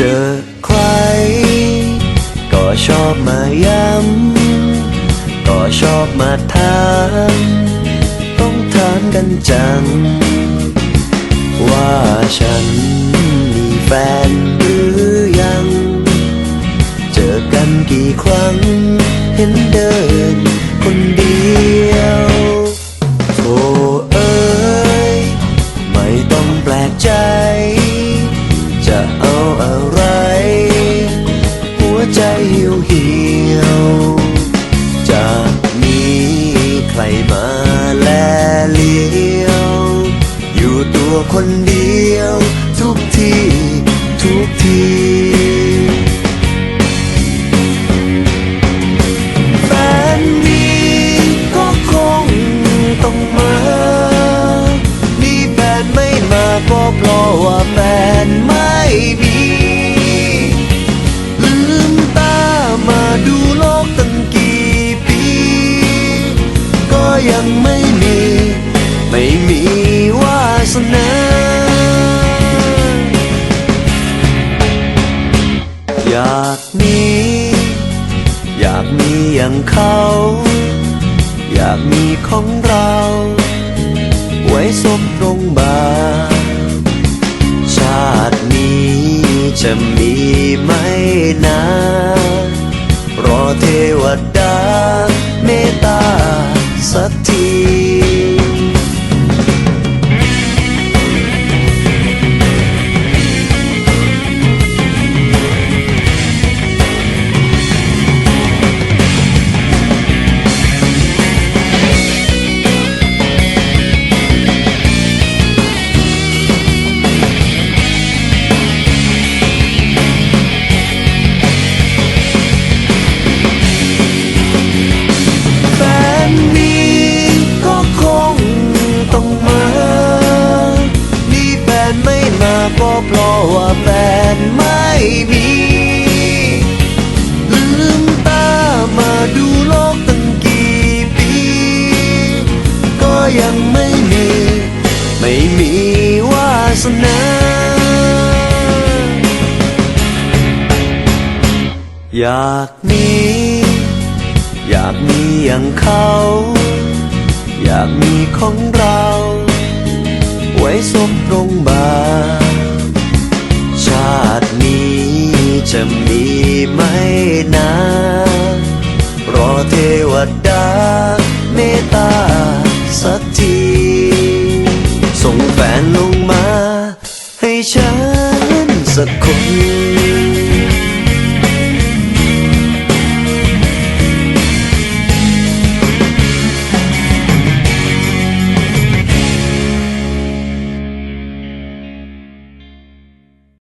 เจอใคร ก็ชอบมาย้ำ ก็ชอบมาถามต้องถามกันจัง ว่าฉันมีแฟนหรือยัง เจอกันกี่ครั้งเห็นเดิน ใจเหี่ยวเหี่ยวจะมีใครมาแลเลี้ยว อยู่ตัวคน ยังไม่มี ไม่มีวาสนาอยากมีอยากมีอย่างเขา อยากมีของเรา ไว้สมตรงบาชาตินี้จะมีไหมนะ รอเทวดา เพราะว่าแฟนไม่มี ลืมตามาดูโลกตั้งกี่ปี ก็ยังไม่มี ไม่มีวาสนาอยากมี อยากมีอย่างเขา อยากมีของเรา ไว้สมตรงบา จะมีไหมนะ รอเทวดาเมตตาสักที ส่งแฟนลงมา ให้ฉันสักคน